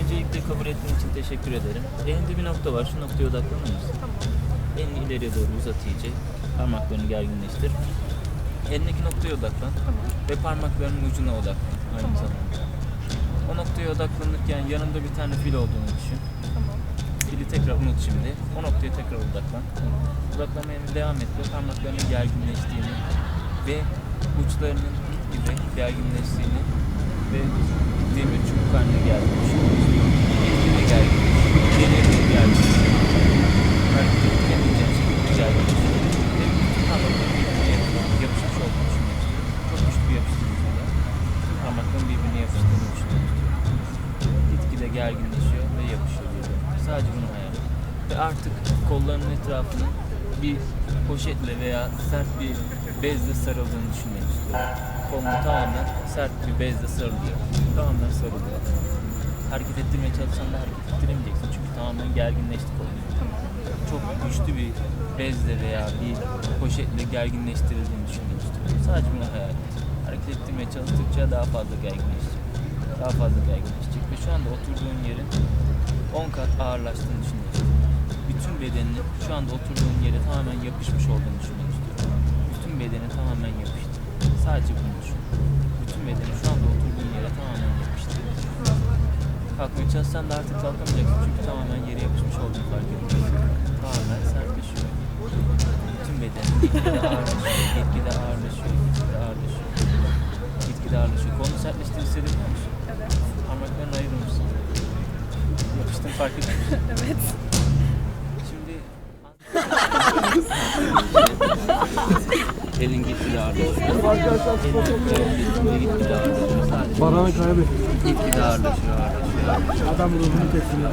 Öncelikle kabul ettiğin için teşekkür ederim. Elinde bir nokta var. Şu noktaya odaklanır mısın? Tamam. Elini ileriye doğru uzat iyice. Parmaklarını gerginleştir. Elindeki noktaya odaklan. Tamam. Ve parmaklarının ucuna odaklan. Aynı Tamam. zamanda. O noktaya odaklanırken yanında bir tane fil olduğunu düşün. Tamam. Fili tekrar unut şimdi. O noktaya tekrar odaklan. Odaklamaya devam et ve parmaklarının gerginleştiğini ve uçlarının gibi gerginleştiğini ve demir çubuk haline geldiğini düşünüyorsun. Etkili gerginleşiyor. Deneyimli gerginleşiyor. Hareket ettiremeyeceğin şekilde gerginleşiyor. Ve bütün parmakların birbirine yapışmış olduğunu düşünmek istiyorum. Çok güçlü bir yapıştırıcıyla. Bütün parmakların birbirine yapıştığını düşünmek istiyorum. Gitgide gerginleşiyor ve yapışıyor. Sadece bunu hayal et. Ve artık kollarının etrafını bir poşetle veya sert bir bezle sarıldığını düşünmek istiyorum. Kolun tamamen sert bir bezle sarılıyor. Tamamen sarılıyor. Hareket ettirmeye çalışsan da hareket ettiremeyeceksin çünkü tamamen gerginleşti kolun. Çok güçlü bir bezle veya bir poşetle gerginleştirildiğini düşünmek istiyorum. Sadece bunu hayal et. Hareket ettirmeye çalıştıkça daha fazla gerginleşecek. Daha fazla gerginleşecek ve şu anda oturduğun yerin 10 kat ağırlaştığını istiyorum. Bütün bedeninin şu anda oturduğun yere tamamen yapışmış olduğunu düşünmek. Bütün bedeni tamamen yapıştı. Sadece bunu düşün. Bütün bedeni şu anda oturduğun yere tamamen yapıştı. Kalkmaya çalışsan da artık kalkamayacaksın çünkü tamamen yere yapışmış olduğunu fark ediyorsun. Tamamen sertleşiyor. Bütün ağırlaşıyor, gitgide ağırlaşıyor, gitgide ağırlaşıyor. Gitgide ağırlaşıyor. Kolun sertleştiğini hissediyor musun? Evet. Parmaklarını ayırır mısın? Yapıştığını fark ediyor musun? Evet. Şimdi elin gitgide ağırlaşıyor. Elin gitgide ağırlaşıyor sadece. Baranı kaybettim. Gitgide ağırlaşıyor, ağırlaşıyor. Adam ruhunu kesiyor.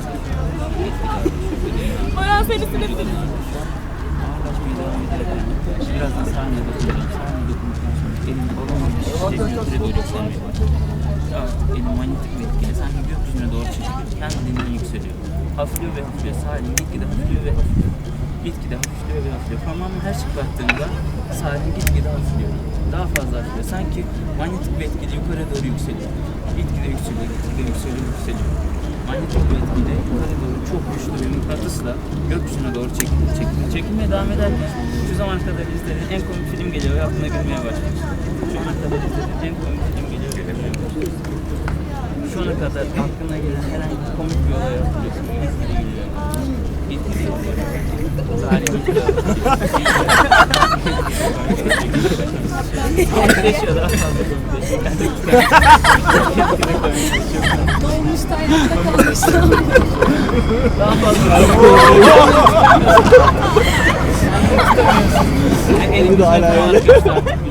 Bayağı seni silebilirim. Ağırlaşmaya devam edelim. Biraz da sahneye dokunacağım. Sahneye dokunduktan sonra elin olamamış şişe yukarı doğru yükselmeye manyetik bir etkili sanki gökyüzüne doğru çekiliyor. Kendiliğinden yükseliyor. Hafifliyor ve hafifliyor. Sağ elin gitgide hafifliyor ve hafifliyor. Gitgide hafifliyor ve hafifliyor. Parmağımı her çıkarttığımda sağ elin gitgide hafifliyor. Daha fazla hafifliyor. Sanki manyetik bir etkili yukarı doğru yükseliyor. Gitgide yükseliyor, gitgide yükseliyor, yükseliyor. Manyetik bir etkili yukarı doğru çok güçlü bir mıknatısla gökyüzüne doğru çekiliyor, çekiliyor. Çekilmeye devam ederken şu zamana kadar izlediğin en komik film geliyor ve aklına gülmeye başlıyorsun. Şu ana kadar izlediğin en komik film geliyor ve gülmeye başlıyorsun. Şu ana kadar aklına gelen herhangi bir komik bir olay hatırlıyorsun. Komikleşiyor daha fazla komikleşiyor. Dolmuşta ayakta kalmıştım. Daha fazla. Elini de hala öyle.